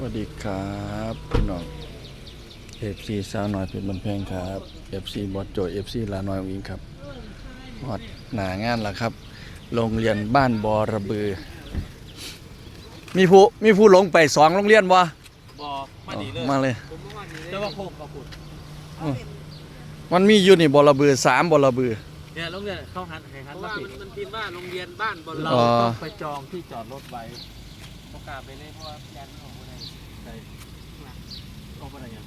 สวัสดีครับพี่น้องเอฟซีสาวน้อยเป็นบันแพงครับเอฟซีบอสโจเอฟซีลาน้อยองอิงครับหอดหนางานแล้วครับ โรงเรียนบ้านบอระบือ มีผู้มีผู้หลงไปสองโรงเรียนบ่บอมาดีเลยมาเลยจะว่าโคกกับขุดมันมีอยู่นี่บอระบือสามบอระบือเนี่ยโรงเรียนเข้าหันให้หันมาปิดมันพิมพ์ว่าโรงเรียนบ้านบอลเราอ๋อต้องไปจองที่จอดรถไว้ประกล้าศไปเลยเพราะว่าแกนของคนไหนใช่ ออกไปไหนยัง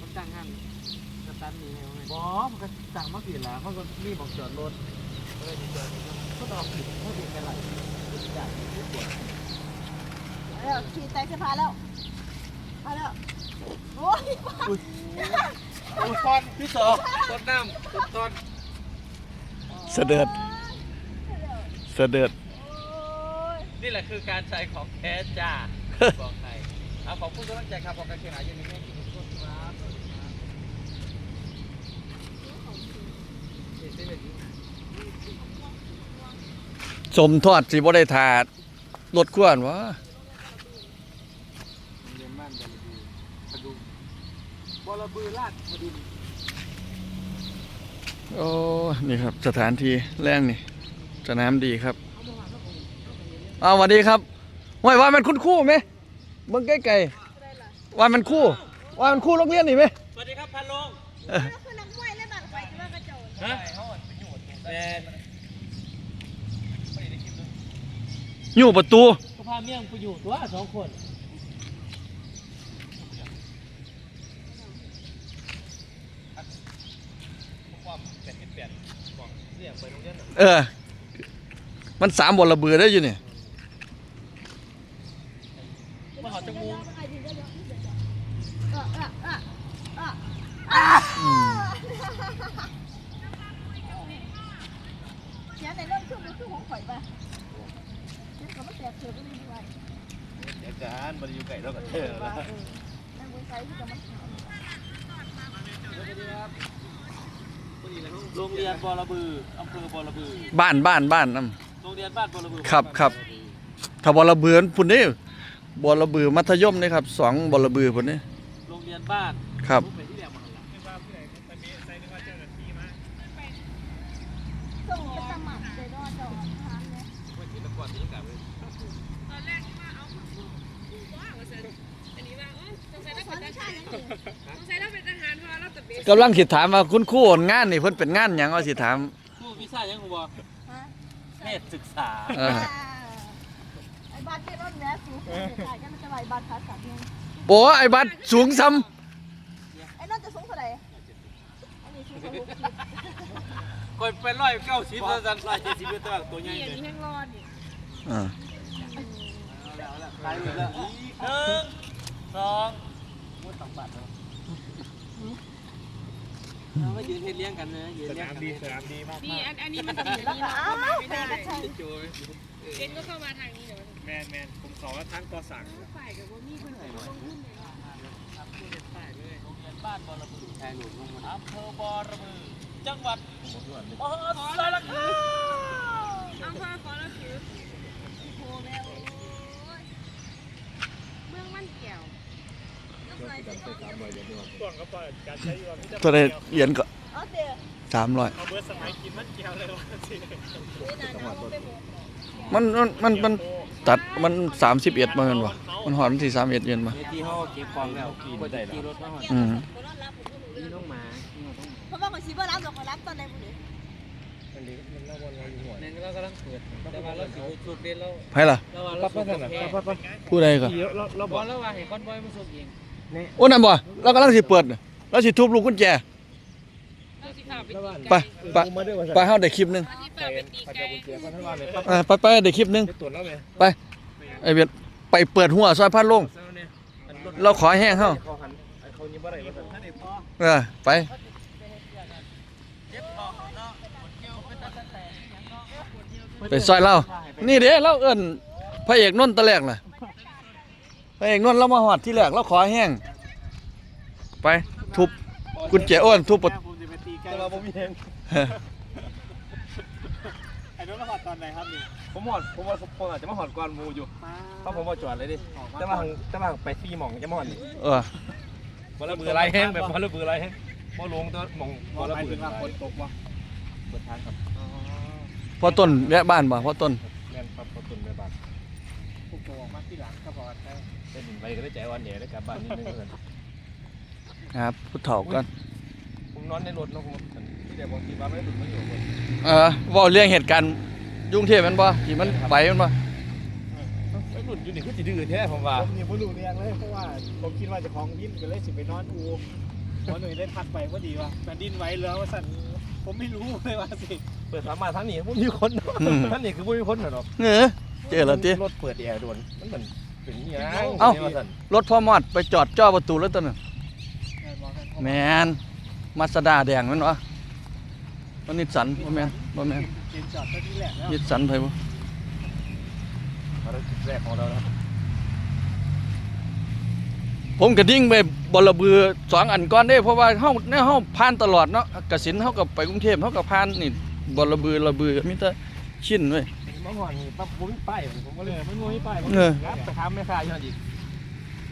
มันจ้างงานสตันนี่ไงบอมันก็สั่งมาผิดแล้วเขาก็มีบอกจอดรถก็เลยจอดก็ต้องผิดเขาผิดไปหลายจ่ายที่ปวดแล้วขี่ไตสะพานแล้วมาแล้วโอ้ยต้นตอนที่สองต้นน้ำต้นตอนเสด็จเสด็จนี่แหละคือการใช้ของแท้จ้าบอกใครเอาขอบคุณกำลังใจครับขอบคุณเชียงรายยังมีแม่กินทุกคนครับนี่ สิเป็นสมทอดสิบ่ได้ถาดรถขวานวะเรียนบ้านบอระบือพดุงบอระบือลาดพดุงโอ้ นี่ครับ สถานที่แรงนี่สนามดีครับอ้าวสวัสดีครับห้วยว่ามันคุณครู่ไหมเบิ่งใกล้ๆว่ามันคู่ ว่ามันคู่โรงเรียนนี่ไหมสวัสดีครับพันลง ฮะแมนอยู่ประตูก็พาเมี่ยงไปอยู่ตัวสองคนความแปดสิบแปดบอกเสี่ยงไปโรงเรียนเออ มันสามบอระเบือได้อยู่นี่มาหอจมูกเออเออเออเอออืมเสีย ในเรื่องเครื่องมือเครื่องของข่อยป่ะเสียเขาไม่แตกเสือก็ไม่ด้วยอาจารย์มาอยู่ไก่แล้วกันเถเอออะว่าเออนั่งบนไซส์ที่จะมาโรงเรียนบอระบืออำเภอบอระบือบ้านบ้านบ้านนํโรงเรียนบ้านบอระบือครับครับถ้าบอระเบือพุ่นนี่บอระเบือมัธยมนี่ครับสองบอระเบือพุ่นนี่โรงเรียนบ้านครับ ไปที่เรียนมาหลังไม่ว่าผู้ใดไปมีใส่นึกว่าเจ้าหน้าที่มาส่งไปสมัครเลยนอนจอดทางเนี่ยวันที่ตะกอนที่กลับเลยสอนวิชาอย่างนี้ใช้เราเป็นทหารพอเราจะเป็นกำลังสิถามว่าคุณครู่งานนี่เพิ่นเป็นงานหยังว่าสิถามผู้วิชายังหัวฮะเพศศึกษาเออไอ้บ้านที่รถเนี้ยสูงสุดขายกันมันจะไหวบ้านขาสัตว์เนี่ยโบไอ้บัดสูงซ้ำไอ้นั่นจะสูงเท่าไหร่อันนี้สูงกว่าหกสิบ คนเป็นร้อยเก้าสิบแล้วจันร้อยเจ็ดสิบตัวตัวใหญ่ที่อย่างเลยนี้แห้งรอดนี่อ่าตายหมดแล้วหนึ่งสองมุดสองบาทแล้วไม่ยืนเทเลี้ยงกันนะยืนเลี้ยงกันดีสนามดีมากนี่อันอันนี้มันจะดีแล้วนี่ก็เราอ้าเข้าวมาไม่ไปได้กระชัยโจ้ยเอ็นก็เข้ามาทางนี้เดี๋ยวมันแมนแมนผมขอว่าทั้งกอสั่งฝ่ายกับว่ามีคนไหนลงทุนเลยโรงเรียนบ้านบอระบือแทนหลวงลงมาอำเภอบอระบือ จังหวัดมหาสารคามเอาพ่อขอแล้วคือโหแม่โอ้ยเมืองมันเกี่ยวน้ำลายใส่กล้องส่วนก็เปิดการใช้ยูว่าพี่จะตัวได้เหรียญก็เอาเดี๋ยวสามร้อยเอาเบอร์สมัยกินมันเกี่ยวเลยว่าสิคุยนานๆเอาไปหมดมันมันมันมันตัดมันสามสิบเอ็ดมาเป็นวะมันหอนที่สามเอ็ดเย็นมาเวทีเขาเก็บของแล้วคนจะขี่รถมาหอดอืมคนรับรับผมก็รู้เรื่นี่องน้องหมา เพราะว่าคนซีบ่รับหรอกคนรับตอนไหนบุญมันดีมันละวนเราอยู่หัวเนี่ยเรากำลังเปิดแต่ว่าเราสิสุดเด่นเราไผล่ะเราว่าเราสุดแค่ผู้ใดก็เยอะเราเราบบออกกแล้วว่าให้คอนบอยมาส่งเองโอ้นั่นบ่เรากำลังสิเปิดน่ะเราสิทุบลูกกุญแจเราสิพาไปตีไปไก่ไปมาด้วยว่าไปเฮาได้คลิปหนึงเราสิพาไปตีขัดไก่กุญแจพันธบัตรเลยอ่าไปไปได้คลิปหนึงไปตรวจแล้วไหมไปไอ้เวียดไปเปิดหัวซอยพันลงเราขอแห้งเฮาเขาหันเขายิ้มอะไรมาสั่นเออไป ไปซอยเรานี่เด้เราเอิ้นพระเอกนนท์ตะแรกน่ะพระเอกนนท์เรามาหอดที่แรกเราขอแห้งไปทุบกุญแจอ้วนทุบประผมจะไปตีใกล้เราผมมีเองไอ้รถมาหอดตอนไหนครับนี่ผมหอดผมว่าผมอาจจะมาหอดก่อนหมูอยู่เพราะผมมาจอดเลยดิแต่ว่าแต่ว่าไปฟรีหม่องจะมาหอดนี่เออบอลระเบือไรแห้งแบบบอลระเบือไรแห้งบอลลงตัวหม่องบอลระเบือว่าคนตกวะเปิดทางครับ พอต้นแวะบ้านบ่พอต้นแม่นครับขอบคุณแม่บ้านพวกตัวออกมาที่หลังก็บอกได้ได้หนึ่งใบก็ได้ใจอ่อนแหน่ได้กลับบ้านนิดนึงเหมือนกันครับผู้เฒ่ากันผมนอนในรถเนาะผมที่เดี๋ยวบางทีบ้านไม่ได้ดุไม่อยู่คนเออเว่าเรื่องเหตุการณ์ยุ่งเทพแมันบ่ที่มันไปแมันบ่ไม่ดุอยู่นี่คือสิดื้อแท้ผมว่าผมยังไม่รู้เรื่องเลยเพราะว่าผมคิดว่าจะของวินก็เลยสิไปนอนอูเพราะหน่วยได้ทักไปว่าดีว่าแผ่นดินไหวแล้วว่าสั่น ผมไม่รู้เลยว่าสิ เปิดสามารถทั้งนี้ผมมีคนทั้งนี้คือผมมีคนเหรอเออ เจอแล้วติ รถเปิดแอร์ด่วนมันเหมือนเป็นอย่างเอ้านี่ว่าซั่นรถพ่อมอดไปจอดจ่อประตูแล้วตอนนั้นแมนมาสด้าแดงแมันวะมันนิสสันบ่แม่นบ่แม่นเกณฑ์จอดที่แหละแล้วนิสสันไผบ่ภารกิจแรกของเรานะครับ ผมก็ดิ่งไปบลบือสองอันก่อนเด้ เพราะว่าเฮาในเฮาผ่านตลอดเนาะกสินเฮาก็ไปกรุงเทพเฮาก็ผ่านนี่บลบือระบือมีแต่ชิ้นเว้ยเมื่อก่อนนี่ปั๊บผมมีป้ายผมก็เลยมันงูไม่ไปเออครับไปถามแม่ค้าอยู่นั่นอีก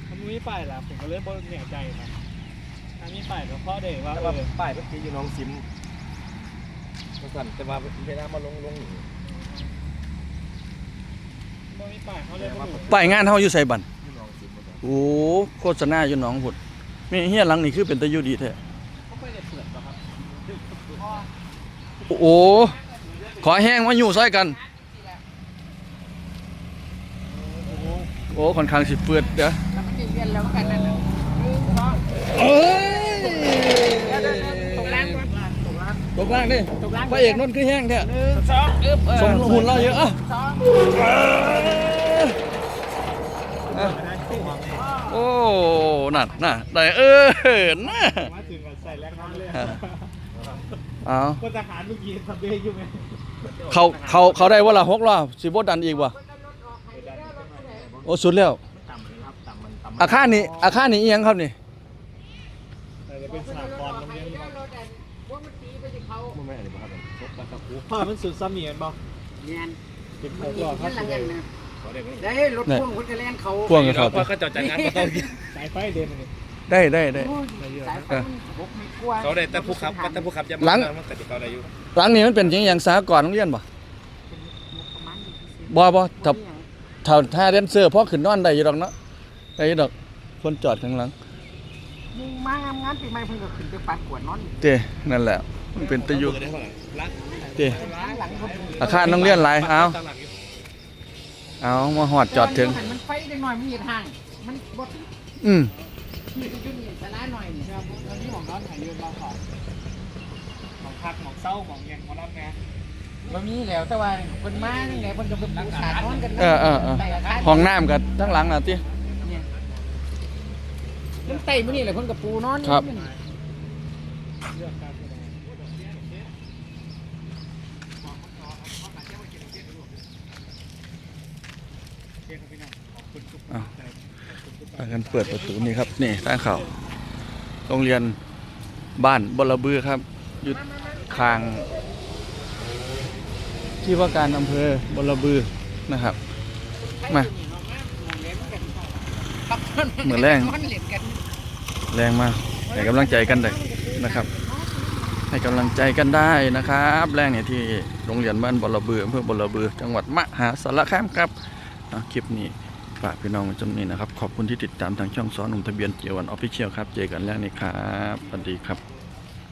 มันงูไม่ไปละผมก็เลยบ่แน่ใจนะอันนี้ไปแล้วพ่อเด็กว่าแต่เอว่าอป้ายเมื่อกี้อยู่หน้องซิมเมื่อก่อนแต่ว่าเวลามาลงลงอยู่บ่มีไปเขาเลยบ่รู้ป้ายงานเฮาอยู่ไสบัน โอ้โฆษณาอยู่หนองพุดมีเฮียหลังนี่คือเป็นตะอยู่ดีแท้เขาไม่ได้เปิดหรอกครับโอ้ขอแห้งมาอยู่ซอยกัน โอ้ค่อนข้างสิเฟือดเด้อแล้วมันจะเรียนแล้วกันนั่นน่ะเอ้ยตกล่างก่อนตกล่างตกล่างดิตกล่างพระเอกนนท์คือแห้งแท้หนึ่งสองอึ๊บเออสมหุ่นเราเยอะอะสองอะโอ้ นั่นน่ะได้เออน่ะมาถึงกันใส่แรงงานเลยอะเอาก็ทหารเมื่อกี้ทำเบย์อยู่ไหมเขาเขาเขาได้ว่าละหกรอบสิบ่ดันอีกว่ะโอ้สุดแล้วต่ำเลยครับต่ำมันต่ำอาคารนี้อาคารนี้อีหยังครับนี่แต่จะเป็นสนามบอลโรงเรียนมันไม่อะไรบ้างครับชกตะกูพ่อมันสุดซ้ำเนียนบ่เนียนเป็นหกหลอดครับ นั่นหลังกันนะเขาได้ไหมได้รถพ่วงคนกระแลนเขาพ่วงกับเขาเพราะเขาจะจัดงานมาต้องสายไฟเด่นเลยได้ได้ได้โอ้ยสายไฟมันหกไม่กลัวเขาได้แต่ผู้ขับแต่ผู้ขับจะหลังมันก็จะเขาได้อยู่หลังนี้มันเป็นอย่างอย่างสากรณ์โรงเรียนบ่ประมาณนี้สิบ่บ่ถ้าถ้าถ้าแดนเซอร์พอขึ้นนอนได้อยู่ดอกเนาะได้อยู่ดอกคนจอดข้างหลังมึงมางามงานปีใหม่เพิ่งก็ขึ้นไปปัดกวดนอนเตนั่นแหละมันเป็นตะยุได้เท่าไหร่ละเตล้างหลังคนอาคารโรงเรียนหลายเอาตั้งหลักอยู่ เอามาหอดจอดถึง มันไฟได้หน่อยมันมีทาง มันบดอืมที่จุดนี้สลาหน่อยนี่ครับตอนนี้หมองนอนหายยืนมาขอหมองพักหมองเศร้าหมองเย็นหมองรับแม่มันมีแล้วแต่ว่าคนมานี่ไงคนจะไปปูสาดนอนกันเออเออเออห้องน้ำกับทั้งหลังน่ะติมันไต่มื้อนี่แหละคนกับปูนอนครับ เลือกการแสดง พากันเปิดประตูนี่ครับนี่ทางเขาโรงเรียนบ้านบลบือครับอยู่ข้าง ที่ว่าการอำเภอบลบือนะครับ มาเหมือนแรงแรงมากให้กำลังใจกันได้นะครับ ให้กำลังใจกันได้นะครับ แรงเนี่ยที่โรงเรียนบ้านบลบืออำเภอบลบือ จังหวัดมหาสารคามครับอะคลิปนี้ ฝากพี่น้องจำนี้นะครับ ขอบคุณที่ติดตามทางช่องสอนหนุ่มทะเบียนเจียวันออฟฟิเชียลครับ เจอกันแล้วนี่ครับ สวัสดีครับ